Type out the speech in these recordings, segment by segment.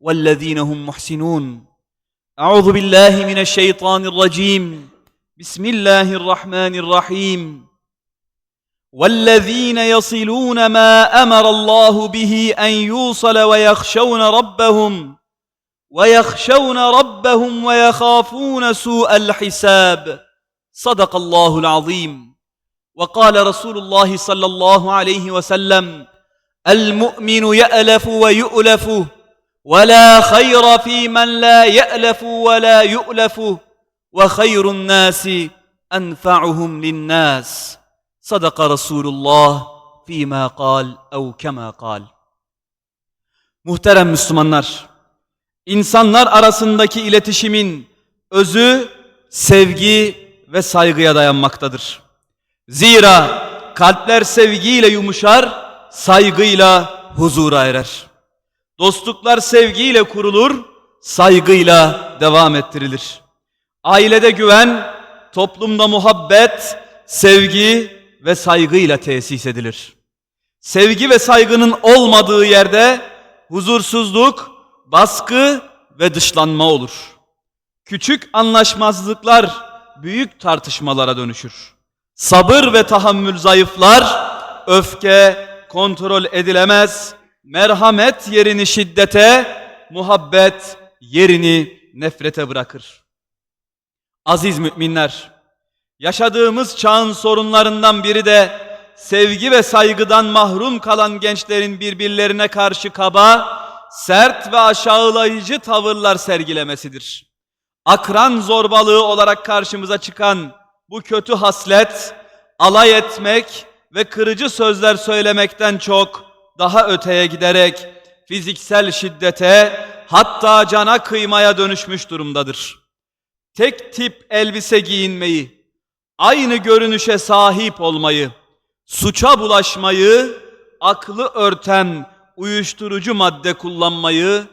والذين هم محسنون. أعوذ بالله من الشيطان الرجيم. بسم الله الرحمن الرحيم. والذين يصلون ما أمر الله به أن يوصل ويخشون ربهم ويخشون ربهم ويخافون سوء الحساب. صدق الله العظيم. وقال رسول الله صلى الله عليه وسلم المؤمن يألف ويؤلف. ولا خير في من لا يألف ولا يؤلف وخير الناس أنفعهم للناس صدق رسول الله فيما قال أو كما قال Muhterem Müslümanlar, insanlar arasındaki iletişimin özü sevgi ve saygıya dayanmaktadır. Zira kalpler sevgiyle yumuşar, saygıyla huzura erer. Dostluklar sevgiyle kurulur, saygıyla devam ettirilir. Ailede güven, toplumda muhabbet, sevgi ve saygıyla tesis edilir. Sevgi ve saygının olmadığı yerde huzursuzluk, baskı ve dışlanma olur. Küçük anlaşmazlıklar büyük tartışmalara dönüşür. Sabır ve tahammül zayıflar, öfke kontrol edilemez, merhamet yerini şiddete, muhabbet yerini nefrete bırakır. Aziz müminler, yaşadığımız çağın sorunlarından biri de sevgi ve saygıdan mahrum kalan gençlerin birbirlerine karşı kaba, sert ve aşağılayıcı tavırlar sergilemesidir. Akran zorbalığı olarak karşımıza çıkan bu kötü haslet, alay etmek ve kırıcı sözler söylemekten çok daha öteye giderek fiziksel şiddete hatta cana kıymaya dönüşmüş durumdadır. Tek tip elbise giyinmeyi, aynı görünüşe sahip olmayı, suça bulaşmayı, aklı örten uyuşturucu madde kullanmayı,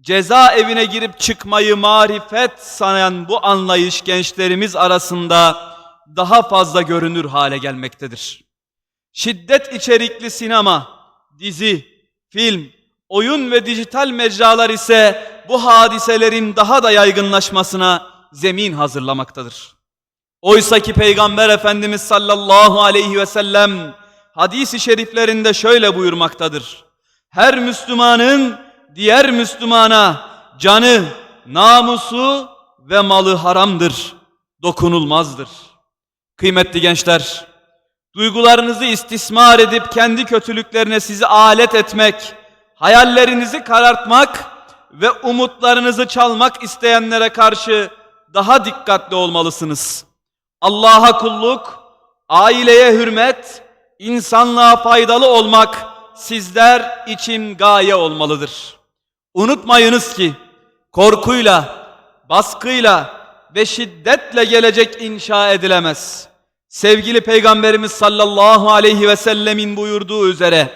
cezaevine girip çıkmayı marifet sayan bu anlayış gençlerimiz arasında daha fazla görünür hale gelmektedir. Şiddet içerikli sinema, dizi, film, oyun ve dijital mecralar ise bu hadiselerin daha da yaygınlaşmasına zemin hazırlamaktadır. Oysa ki Peygamber Efendimiz sallallahu aleyhi ve sellem hadis-i şeriflerinde şöyle buyurmaktadır. Her Müslümanın diğer Müslümana canı, namusu ve malı haramdır, dokunulmazdır. Kıymetli gençler, duygularınızı istismar edip kendi kötülüklerine sizi alet etmek, hayallerinizi karartmak ve umutlarınızı çalmak isteyenlere karşı daha dikkatli olmalısınız. Allah'a kulluk, aileye hürmet, insanlığa faydalı olmak sizler için gaye olmalıdır. Unutmayınız ki korkuyla, baskıyla ve şiddetle gelecek inşa edilemez. Sevgili Peygamberimiz sallallahu aleyhi ve sellemin buyurduğu üzere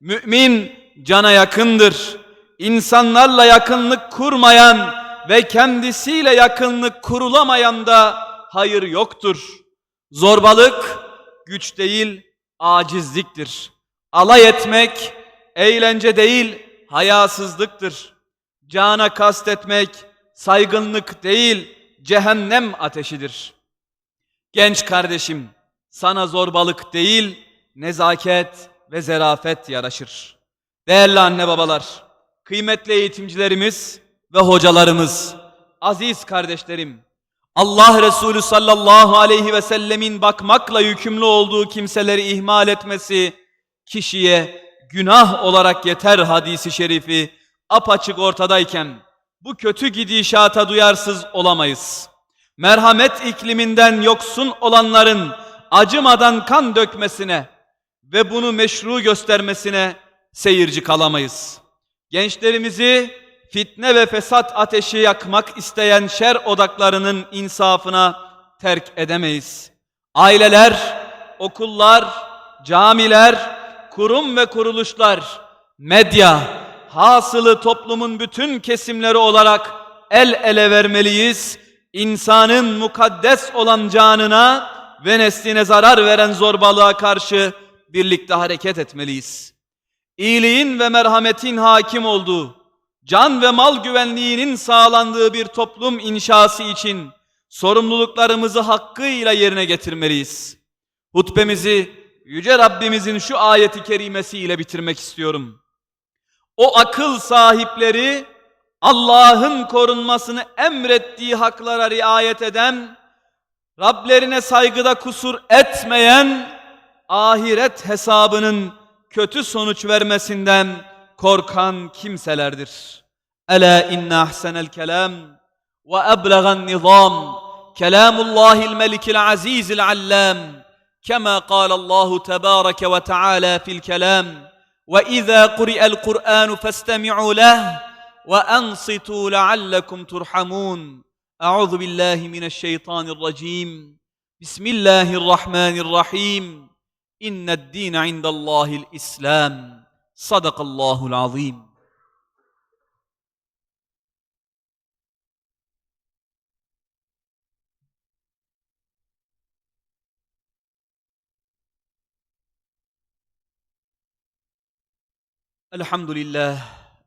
mümin cana yakındır. İnsanlarla yakınlık kurmayan ve kendisiyle yakınlık kurulamayan da hayır yoktur. Zorbalık güç değil, acizliktir. Alay etmek eğlence değil, hayasızlıktır. Cana kastetmek saygınlık değil, cehennem ateşidir. Genç kardeşim, sana zorbalık değil, nezaket ve zerafet yaraşır. Değerli anne babalar, kıymetli eğitimcilerimiz ve hocalarımız, aziz kardeşlerim, Allah Resulü sallallahu aleyhi ve sellemin bakmakla yükümlü olduğu kimseleri ihmal etmesi kişiye günah olarak yeter hadisi şerifi apaçık ortadayken bu kötü gidişata duyarsız olamayız. Merhamet ikliminden yoksun olanların acımadan kan dökmesine ve bunu meşru göstermesine seyirci kalamayız. Gençlerimizi fitne ve fesat ateşi yakmak isteyen şer odaklarının insafına terk edemeyiz. Aileler, okullar, camiler, kurum ve kuruluşlar, medya, hasılı toplumun bütün kesimleri olarak el ele vermeliyiz. İnsanın mukaddes olan canına ve nesline zarar veren zorbalığa karşı birlikte hareket etmeliyiz. İyiliğin ve merhametin hakim olduğu, can ve mal güvenliğinin sağlandığı bir toplum inşası için sorumluluklarımızı hakkıyla yerine getirmeliyiz. Hutbemizi Yüce Rabbimizin şu ayeti kerimesiyle bitirmek istiyorum. O akıl sahipleri Allah'ın korunmasını emrettiği haklara riayet eden, Rablerine saygıda kusur etmeyen, ahiret hesabının kötü sonuç vermesinden korkan kimselerdir. Ela inna ahsenel kelam ve eblegan nizam. Kelamullahil melikil azizil allam. Kema kalallahu tebareke ve teala fil kelam. Ve izâ kuri'el kur'anu festemi'u leh. وأنصتوا لعلكم ترحمون. أعوذ بالله من الشيطان الرجيم. بسم الله الرحمن الرحيم. إن الدين عند الله الإسلام. صدق الله العظيم. الحمد لله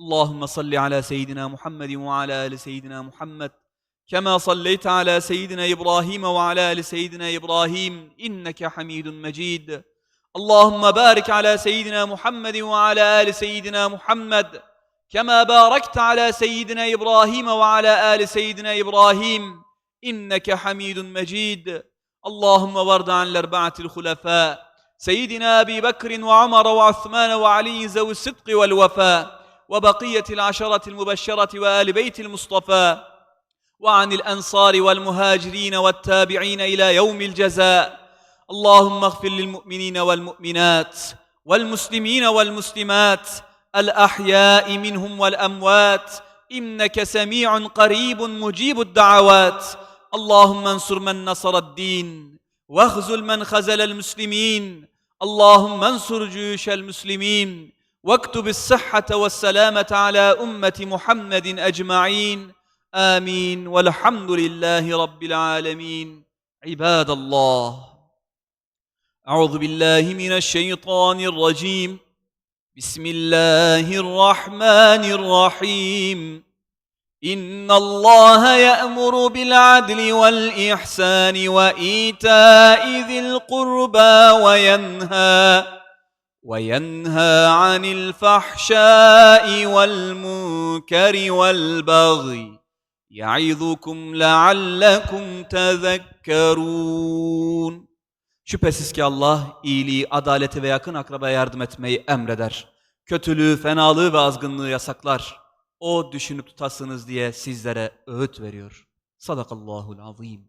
اللهم صل على سيدنا محمد وعلى آل سيدنا محمد كما صليت على سيدنا إبراهيم وعلى آل سيدنا إبراهيم إنك حميد مجيد. اللهم بارك على سيدنا محمد وعلى آل سيدنا محمد كما باركت على سيدنا إبراهيم وعلى آل سيدنا إبراهيم إنك حميد مجيد. اللهم وارض عن الأربعة الخلفاء سيدنا أبي بكر وعمر وعثمان وعلي ذوي الصدق والوفاء. وبقية العشرة المبشرة وآل بيت المصطفى وعن الأنصار والمهاجرين والتابعين إلى يوم الجزاء. اللهم اغفر للمؤمنين والمؤمنات والمسلمين والمسلمات الأحياء منهم والأموات. إنك سميع قريب مجيب الدعوات. اللهم انصر من نصر الدين واخذل من خزل المسلمين. اللهم انصر جيوش المسلمين. واكتب الصحة والسلامة على أمة محمد أجمعين. آمين. والحمد لله رب العالمين. عباد الله أعوذ بالله من الشيطان الرجيم. بسم الله الرحمن الرحيم. إن الله يأمر بالعدل والإحسان وإيتاء ذي القربى وينهى وينهى عن الفحشاء والمنكر والبغي يعظكم لعلكم تذكرون Şüphesiz ki Allah iyiliği, adaleti ve yakın akrabaya yardım etmeyi emreder. Kötülüğü, fenalığı ve azgınlığı yasaklar. O düşünüp tutasınız diye sizlere öğüt veriyor. Sadakallahul azim.